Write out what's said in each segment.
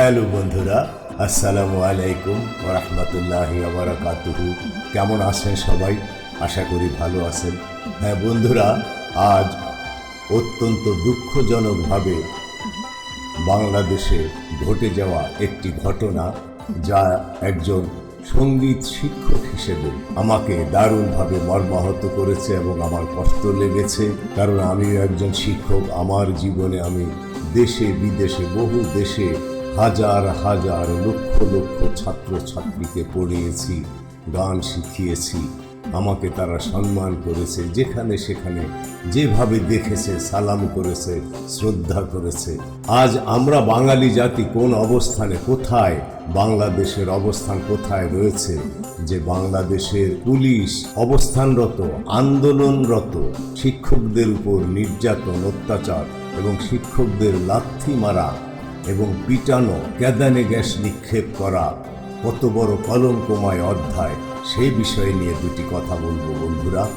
Hello বন্ধুরা, আসসালামু আলাইকুম রহমতুল্লাহ বারাকাতুহু কেমন আছেন সবাই? আশা করি ভালো আছেন। হ্যাঁ বন্ধুরা, আজ অত্যন্ত দুঃখজনকভাবে বাংলাদেশে ঘটে যাওয়া একটি ঘটনা যা একজন সংগীত শিক্ষক হিসেবে আমাকে দারুণভাবে মর্মাহত করেছে এবং আমার কষ্ট লেগেছে। কারণ আমিও একজন শিক্ষক, আমার জীবনে আমি দেশে, বিদেশে, বহু দেশে হাজার হাজার লক্ষ লক্ষ ছাত্র ছাত্রীকে পড়িয়েছি, গান শিখিয়েছি। আমাকে তারা সম্মান করেছে, যেখানে সেখানে যেভাবে দেখেছে, সালাম করেছে, শ্রদ্ধা করেছে। আজ আমরা বাঙালি জাতি কোন অবস্থানে কোথায়, বাংলাদেশের অবস্থান কোথায় রয়েছে? যে বাংলাদেশের পুলিশ অবস্থানরত, আন্দোলনরত, শিক্ষকদের উপর নির্যাতন, অত্যাচার এবং শিক্ষকদের লাথি মারা এবং পিটানো ক্যাদানে গ্যাস নিক্ষেপ করা কত বড় কলঙ্কময় অধ্যায় সেই বিষয়ে নিয়ে দুটি কথা বলব, বন্ধুরা।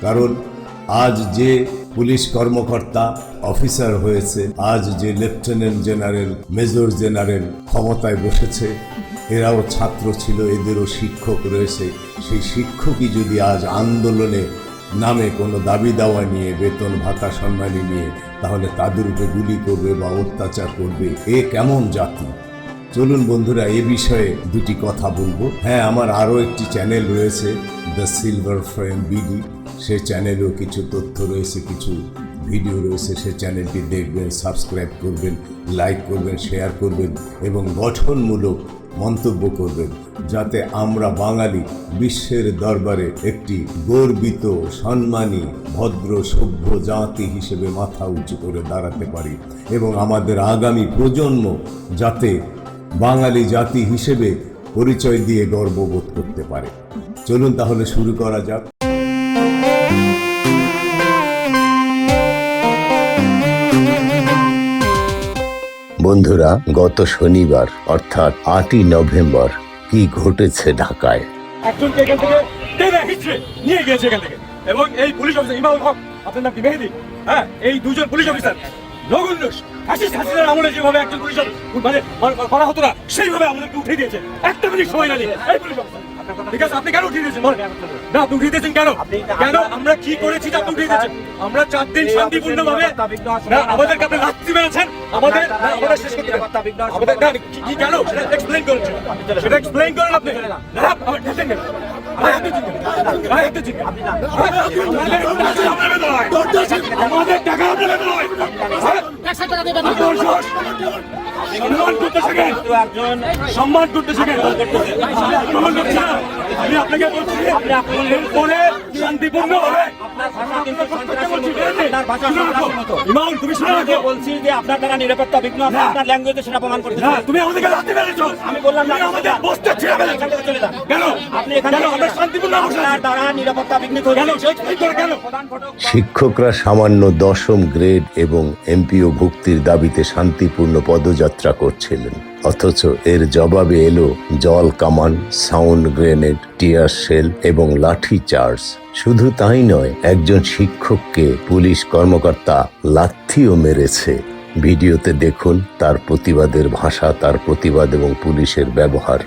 কারণ আজ যে পুলিশ কর্মকর্তা অফিসার হয়েছে, আজ যে লেফটেন্যান্ট জেনারেল, মেজর জেনারেল ক্ষমতায় বসেছে, এরাও ছাত্র ছিল, এদেরও শিক্ষক রয়েছে। সেই শিক্ষকই যদি আজ আন্দোলনে নামে কোনো দাবি দাওয়া নিয়ে, বেতন ভাতা সম্মানী নিয়ে, তাহলে তাদের উপরে গুলি করবে বা অত্যাচার করবে। এ কেমন জাতি? চলুন বন্ধুরা, এ বিষয়ে দুটি কথা বলব। হ্যাঁ আমার আরও একটি চ্যানেল রয়েছে, দ্য সিলভার ফ্রেম বিডি। সে চ্যানেলেও কিছু তথ্য রয়েছে, কিছু ভিডিও রয়েছে। সে চ্যানেলটি দেখবেন, সাবস্ক্রাইব করবেন, লাইক করবেন, শেয়ার করবেন এবং গঠনমূলক মন্তব্য করবেন, যাতে আমরা বাঙালি বিশ্বের দরবারে একটি গর্বিত, সম্মানী, ভদ্র, সভ্য জাতি হিসেবে মাথা উঁচু করে দাঁড়াতে পারি এবং আমাদের আগামী প্রজন্ম যাতে বাঙালি জাতি হিসেবে পরিচয় দিয়ে গর্ববোধ করতে পারে। চলুন তাহলে শুরু করা যাক। বন্ধুরা, গত শনিবার, অর্থাৎ আটই নভেম্বর, কি ঘটেছে ঢাকায়? একজনকে এখান থেকে টেনে হিচড়ে নিয়ে গিয়েছে এখান থেকে। এবং এই পুলিশ অফিসার ইমামুল হক, আপনার নাম কি, মেহেদি? হ্যাঁ এই দুজন পুলিশ অফিসার নগুল্য হাসিস হাসিনার আমলে যেভাবে একজন পুলিশ অফিসার মানে মানে করা হতো না, সেইভাবে আমাদেরকে উঠিয়ে দিয়েছে। একটা মিনিট সময় না নিয়ে এই পুলিশ অফিসার ঠিক আছে আপনি কেন উঠিয়ে দিয়েছেন? বলেন। না আপনি উঠিয়ে দিয়েছেন কেন? কেন? আমরা কি করেছি যে আপনি উঠিয়ে দিয়েছেন? আমরা চার দিন শান্তিপূর্ণ ভাবে না আমাদেরকে আপনি রাত্রি বেড়েছেন আমাদের না, আমাদের শেষ করতে আমাদের না, কি- কেন? সেটা এক্সপ্লেইন করেছেন সেটা এক্সপ্লেইন করেন আপনি। না আমার ঠেকেন কেন? আমাদের টাকা আপনাদের নয়। আপনার সাহস? সম্মান করতে শেখেন সম্মান করতে। আমি আপনাকে বলছি এরপরে শান্তিপূর্ণ হবে ইমাম তুমি শুনে রাখো। বলছি যে আপনার দ্বারা নিরাপত্তা বিঘ্ন আছে, আপনার ল্যাঙ্গুয়েজে সেটা প্রমাণ করতে না তুমি আমাদেরকে লাথি মেরেছো আমি বললাম না, আমাদের বসতে ছেড়ে এখান চলে যান। কেন? আপনি এখানে কেন? আমরা শান্তিপূর্ণ আপনার দ্বারা নিরাপত্তা বিঘ্নিত কেন? শিক্ষকরা সামান্য দশম গ্রেড এবং এমপিও ভুক্তির দাবিতে শান্তিপূর্ণ পদযাত্রা করছিলেন। অথচ এর জবাবে এলো জল, কামান, সাউন্ড গ্রেনেড, টিয়ার শেল এবং লাঠি চার্জ। শুধু তাই নয়, একজন শিক্ষককে পুলিশ কর্মকর্তা লাথিও মেরেছে। ভিডিওতে দেখুন তার প্রতিবাদের ভাষা তার প্রতিবাদ এবং পুলিশের ব্যবহার?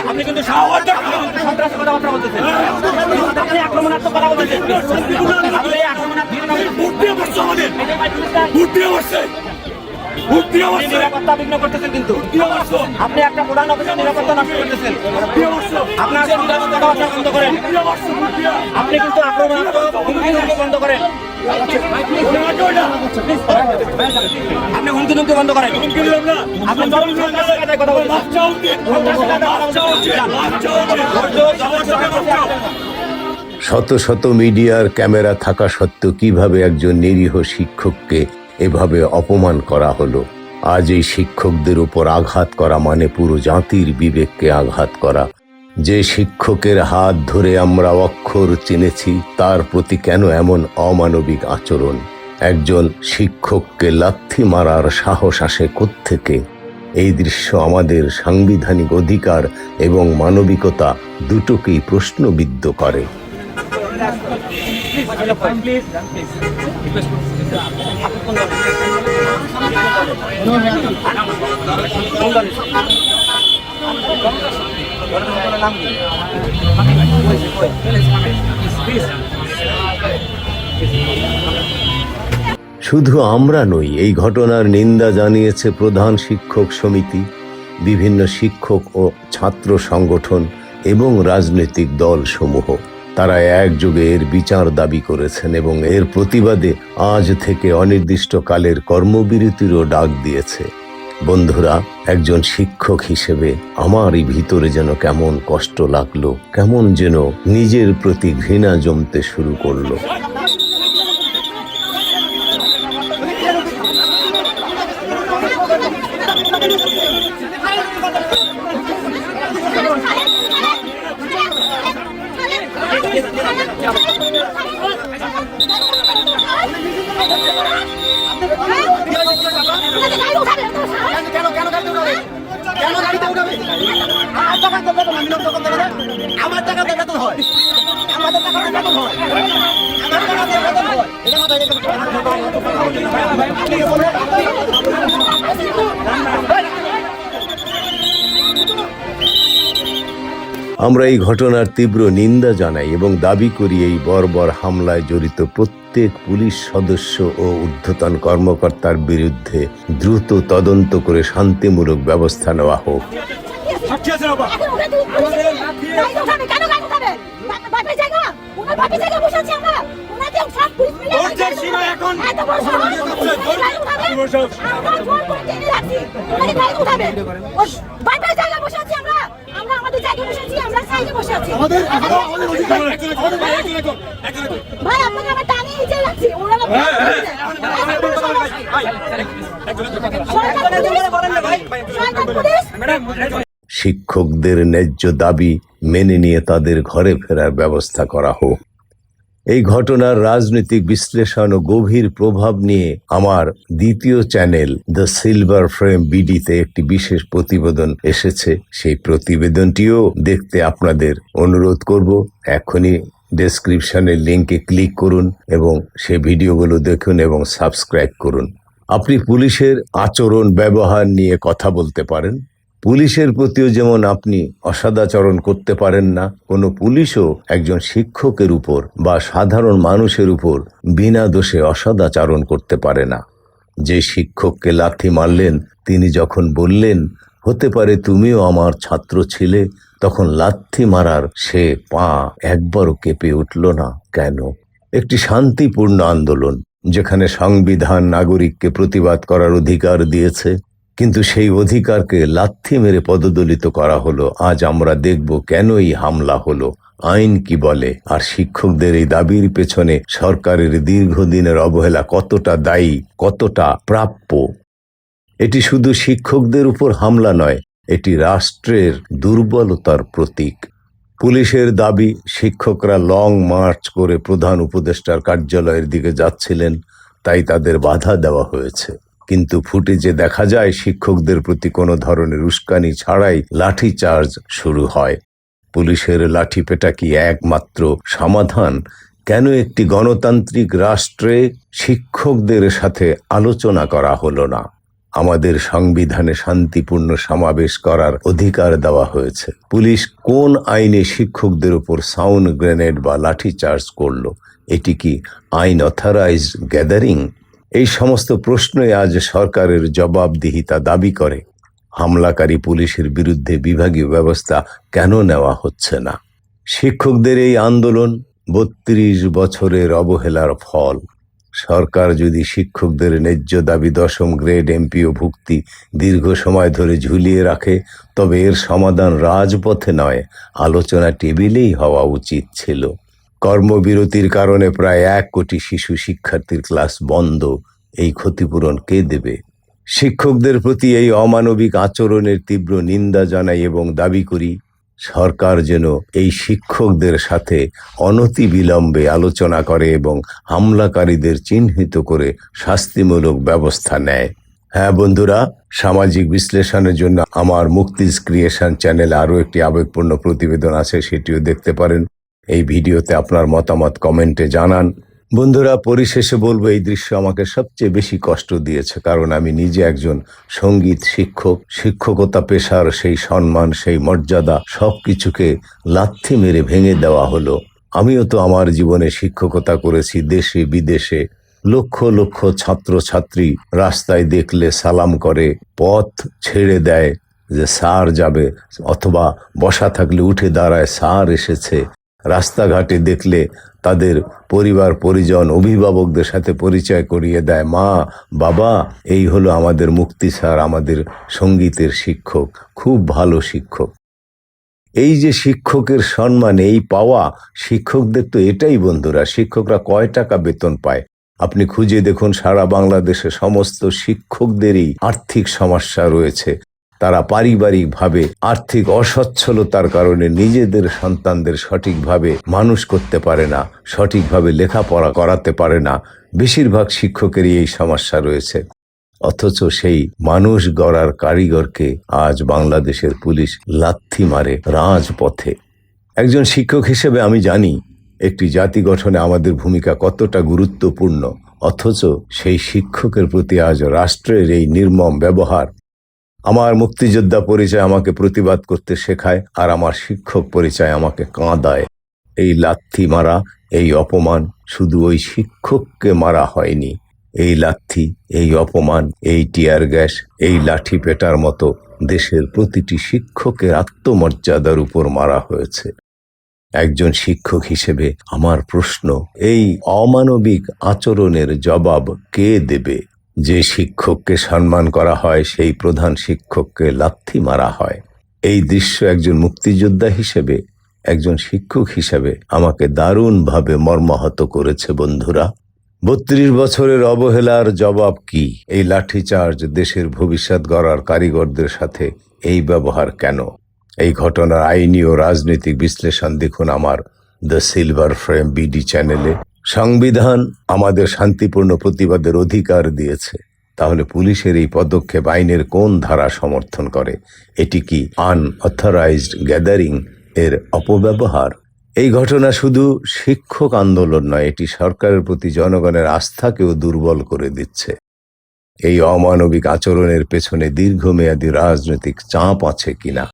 আপনি কিন্তু আক্রমণাত্মক কথা বলতেছেন নিরাপত্তা বিঘ্ন করতেছেন কিন্তু। আপনি একটা প্রধান অফিসের নিরাপত্তা নষ্ট করতেছেন। আপনার কথাবার্তা বন্ধ করেন। আপনি কিন্তু আক্রমণাত্মক হুমকি বন্ধ করেন। আপনি হুমকি ধমকি বন্ধ আপনি কথা বলছেন শত শত মিডিয়ার ক্যামেরা থাকা সত্ত্বেও কীভাবে একজন নিরীহ শিক্ষককে এভাবে অপমান করা হলো। আজ এই শিক্ষকদের উপর আঘাত করা মানে পুরো জাতির বিবেককে আঘাত করা। যে শিক্ষকের হাত ধরে আমরা অক্ষর চিনেছি, তার প্রতি কেন এমন অমানবিক আচরণ? একজন শিক্ষককে লাথি মারার সাহস আসে থেকে এই দৃশ্য আমাদের সাংবিধানিক অধিকার এবং মানবিকতা দুটোকেই প্রশ্নবিদ্ধ করে। শুধু আমরা নই, এই ঘটনার নিন্দা জানিয়েছে প্রধান শিক্ষক সমিতি, বিভিন্ন শিক্ষক ও ছাত্র সংগঠন এবং রাজনৈতিক দল সমূহ তারা একযোগে এর বিচার দাবি করেছেন এবং এর প্রতিবাদে আজ থেকে অনির্দিষ্টকালের কর্মবিরতিরও ডাক দিয়েছে। বন্ধুরা, একজন শিক্ষক হিসেবে আমারই ভিতরে যেন কেমন কষ্ট লাগল, কেমন যেন নিজের প্রতি ঘৃণা জমতে শুরু করল কেন কেন গাড়িতে উঠাবে কেন গাড়িতে উঠাবে আমার টাকা বেতন হয় আমাদের টাকা বেতন হয় আমার টাকা বেতন হয় এটা মাথায় আমরা এই ঘটনার তীব্র নিন্দা জানাই এবং দাবি করি এই বর্বর হামলায় জড়িত প্রত্যেক পুলিশ সদস্য ও ঊর্ধ্বতন কর্মকর্তার বিরুদ্ধে দ্রুত তদন্ত করে শান্তিমূলক ব্যবস্থা নেওয়া হোক। এখন। আমাদের আমাদের অধিকার ভাই, আপনাকে আমরা রাখছি ওরা না শিক্ষকদের ন্যায্য দাবি মেনে নিয়ে তাদের ঘরে ফেরার ব্যবস্থা করা হোক। এই ঘটনার রাজনৈতিক বিশ্লেষণ ও গভীর প্রভাব নিয়ে আমার দ্বিতীয় চ্যানেল দ্য সিলভার ফ্রেম বিডিতে একটি বিশেষ প্রতিবেদন এসেছে। সেই প্রতিবেদনটিও দেখতে আপনাদের অনুরোধ করব। এখনই ডেসক্রিপশনের লিঙ্কে ক্লিক করুন এবং সে ভিডিওগুলো দেখুন এবং সাবস্ক্রাইব করুন। আপনি পুলিশের আচরণ, ব্যবহার নিয়ে কথা বলতে পারেন। পুলিশের প্রতিও যেমন আপনি অসদাচরণ করতে পারেন না, কোনো পুলিশও একজন শিক্ষকের উপর বা সাধারণ মানুষের উপর বিনা দোষে অসদাচরণ করতে পারে না। যে শিক্ষককে লাথি মারলেন, তিনি যখন বললেন, হতে পারে তুমিও আমার ছাত্র ছিলে তখন লাথি মারার সে পা একবারও কেঁপে উঠল না। কেন? একটি শান্তিপূর্ণ আন্দোলন, যেখানে সংবিধান নাগরিককে প্রতিবাদ করার অধিকার দিয়েছে। কিন্তু সেই অধিকারকে লাথি মেরে পদদলিত করা হলো। আজ আমরা দেখব কেন এই হামলা হলো। আইন কি বলে? আর শিক্ষকদের এই দাবির পেছনে সরকারের দীর্ঘদিনের অবহেলা কতটা দায়ী, কতটা প্রাপ্য? এটি শুধু শিক্ষকদের উপর হামলা নয়, এটি রাষ্ট্রের দুর্বলতার প্রতীক। পুলিশের দাবি, শিক্ষকরা লং মার্চ করে প্রধান উপদেষ্টার কার্যালয়ের দিকে যাচ্ছিলেন, তাই তাদের বাধা দেওয়া হয়েছে। কিন্তু ফুটেজে দেখা যায় শিক্ষকদের প্রতি কোনো ধরনের উস্কানি ছাড়াই লাঠি চার্জ শুরু হয়। পুলিশের লাঠি পেটা কি একমাত্র সমাধান? কেন একটি গণতান্ত্রিক রাষ্ট্রে শিক্ষকদের সাথে আলোচনা করা হলো না? আমাদের সংবিধানে শান্তিপূর্ণ সমাবেশ করার অধিকার দেওয়া হয়েছে। পুলিশ কোন আইনে শিক্ষকদের উপর সাউন্ড গ্রেনেড বা লাঠি চার্জ করল? এটি কি আইন অথরাইজ গ্যাদারিং? এই সমস্ত প্রশ্নই আজ সরকারের জবাবদিহিতা দাবি করে। হামলাকারী পুলিশের বিরুদ্ধে বিভাগীয় ব্যবস্থা কেন নেওয়া হচ্ছে না? শিক্ষকদের এই আন্দোলন বত্রিশ বছরের অবহেলার ফল। সরকার যদি শিক্ষকদের ন্যায্য দাবি দশম গ্রেড এমপিও ভুক্তি দীর্ঘ সময় ধরে ঝুলিয়ে রাখে, তবে এর সমাধান রাজপথে নয়, আলোচনা টেবিলেই হওয়া উচিত ছিল। কর্মবিরতির কারণে প্রায় এক কোটি শিশু শিক্ষার্থীর ক্লাস বন্ধ। এই ক্ষতিপূরণ কে দেবে? শিক্ষকদের প্রতি এই অমানবিক আচরণের তীব্র নিন্দা জানাই এবং দাবি করি, সরকার যেন এই শিক্ষকদের সাথে অনতি বিলম্বে আলোচনা করে এবং হামলাকারীদের চিহ্নিত করে শাস্তিমূলক ব্যবস্থা নেয়। হ্যাঁ বন্ধুরা, সামাজিক বিশ্লেষণের জন্য আমার মুক্তিজ ক্রিয়েশন চ্যানেলে আরও একটি আবেগপূর্ণ প্রতিবেদন আছে, সেটিও দেখতে পারেন। এই ভিডিওতে আপনার মতামত কমেন্টে জানান। বন্ধুরা, পরিশেষে বলব, এই দৃশ্য আমাকে সবচেয়ে বেশি কষ্ট দিয়েছে, কারণ আমি নিজে একজন সংগীত শিক্ষক। শিক্ষকতা, পেশার সেই সম্মান, সেই মর্যাদা সবকিছুকে লাথি মেরে ভেঙে দেওয়া হলো। আমিও তো আমার জীবনে শিক্ষকতা করেছি দেশে, বিদেশে। লক্ষ লক্ষ ছাত্র ছাত্রী রাস্তায় দেখলে সালাম করে, পথ ছেড়ে দেয় যে স্যার যাবে, অথবা বসা থাকলে উঠে দাঁড়ায়, স্যার এসেছে। রাস্তাঘাটে দেখলে তাদের পরিবার, পরিজন, অভিভাবকদের সাথে পরিচয় করিয়ে দেয়, মা, বাবা, এই হলো আমাদের মুক্তি স্যার, আমাদের সঙ্গীতের শিক্ষক, খুব ভালো শিক্ষক। এই যে শিক্ষকের সম্মান, এই পাওয়া, শিক্ষকদের তো এটাই বন্ধুরা, শিক্ষকরা কয় টাকা বেতন পায়? আপনি খুঁজে দেখুন, সারা বাংলাদেশে সমস্ত শিক্ষকদেরই আর্থিক সমস্যা রয়েছে। তারা পারিবারিকভাবে আর্থিক অসচ্ছলতার কারণে নিজেদের সন্তানদের সঠিকভাবে মানুষ করতে পারে না, সঠিকভাবে লেখাপড়া করাতে পারে না। বেশিরভাগ শিক্ষকেরই এই সমস্যা রয়েছে। অথচ সেই মানুষ গড়ার কারিগরকে আজ বাংলাদেশের পুলিশ লাথি মারে রাজপথে। একজন শিক্ষক হিসেবে আমি জানি, একটি জাতি গঠনে আমাদের ভূমিকা কতটা গুরুত্বপূর্ণ। অথচ সেই শিক্ষকের প্রতি আজ রাষ্ট্রের এই নির্মম ব্যবহার আমার মুক্তিযোদ্ধা পরিচয় আমাকে প্রতিবাদ করতে শেখায়, আর আমার শিক্ষক পরিচয় আমাকে কাঁদায়। এই লাথি মারা, এই অপমান শুধু ওই শিক্ষককে মারা হয়নি। এই লাথি, এই অপমান, এই টিয়ার গ্যাস, এই লাঠি পেটার মতো দেশের প্রতিটি শিক্ষকের আত্মমর্যাদার উপর মারা হয়েছে। একজন শিক্ষক হিসেবে আমার প্রশ্ন, এই অমানবিক আচরণের জবাব কে দেবে? যে শিক্ষককে সম্মান করা হয়, সেই প্রধান শিক্ষককে লাথি মারা হয়। এই দৃশ্য একজন মুক্তিযোদ্ধা হিসেবে, একজন শিক্ষক হিসেবে আমাকে দারুণভাবে মর্মাহত করেছে, বন্ধুরা। বত্রিশ বছরের অবহেলার জবাব কি? এই লাঠিচার্জ দেশের ভবিষ্যৎ গড়ার কারিগরদের সাথে এই ব্যবহার কেন? এই ঘটনার আইনি ও রাজনৈতিক বিশ্লেষণ দেখুন আমার দ্য সিলভার ফ্রেম বিডি চ্যানেলে। সংবিধান আমাদের শান্তিপূর্ণ প্রতিবাদের অধিকার দিয়েছে। তাহলে পুলিশের এই পদক্ষেপ আইনের কোন ধারা সমর্থন করে? এটি কি আনঅথরাইজড গ্যাদারিং এর অপব্যবহার? এই ঘটনা শুধু শিক্ষক আন্দোলন নয়, এটি সরকারের প্রতি জনগণের আস্থাকেও দুর্বল করে দিচ্ছে। এই অমানবিক আচরণের পেছনে দীর্ঘমেয়াদী রাজনৈতিক চাপ আছে কিনা?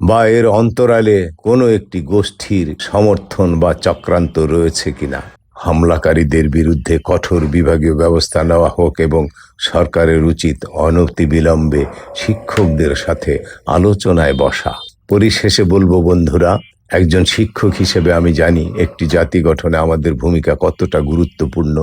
বা এর অন্তরালে কোনো একটি গোষ্ঠীর সমর্থন বা চক্রান্ত রয়েছে কিনা? হামলাকারীদের বিরুদ্ধে কঠোর বিভাগীয় ব্যবস্থা নেওয়া হোক এবং সরকারের উচিত অনতিবিলম্বে শিক্ষকদের সাথে আলোচনায় বসা। পরিশেষে বলব, বন্ধুরা, একজন শিক্ষক হিসেবে আমি জানি একটি জাতি গঠনে আমাদের ভূমিকা কতটা গুরুত্বপূর্ণ।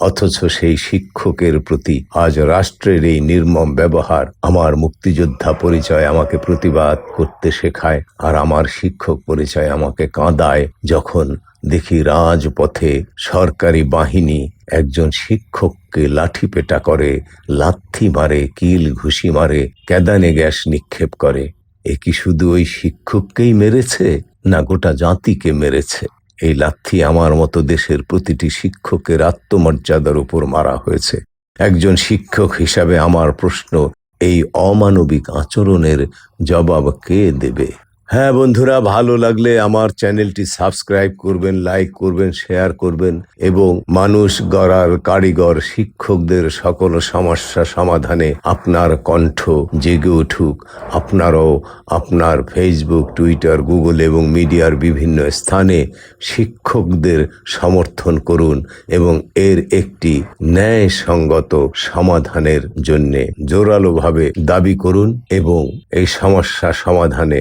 অথচ সেই শিক্ষকের প্রতি আজ রাষ্ট্রের এই নির্মম ব্যবহার আমার মুক্তিযোদ্ধা পরিচয় আমাকে প্রতিবাদ করতে শেখায় আর আমার শিক্ষক পরিচয় আমাকে কাঁদায় যখন দেখি রাজপথে সরকারি বাহিনী একজন শিক্ষককে লাঠি পেটা করে, লাথি মারে, কিল ঘুষি মারে, কেদানে গ্যাস নিক্ষেপ করে। এ কি শুধু ওই শিক্ষককেই মেরেছে, না গোটা জাতিকে মেরেছে? এই লাথি আমার মতো দেশের প্রতিটি শিক্ষকের আত্মমর্যাদার উপর মারা হয়েছে। একজন শিক্ষক হিসাবে আমার প্রশ্ন, এই অমানবিক আচরণের জবাব কে দেবে? হ্যাঁ বন্ধুরা, ভালো লাগলে আমার চ্যানেলটি সাবস্ক্রাইব করবেন, লাইক করবেন, শেয়ার করবেন এবং মানুষ গড়ার কারিগর, শিক্ষকদের সকল সমস্যা সমাধানে আপনার কণ্ঠ জেগে উঠুক। আপনারও আপনার ফেসবুক টুইটার গুগল এবং মিডিয়ার বিভিন্ন স্থানে শিক্ষকদের সমর্থন করুন এবং এর একটি ন্যায়সঙ্গত সমাধানের জন্যে জোরালোভাবে দাবি করুন এবং এই সমস্যা সমাধানে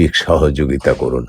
সার্বিক সহযোগিতা করুন।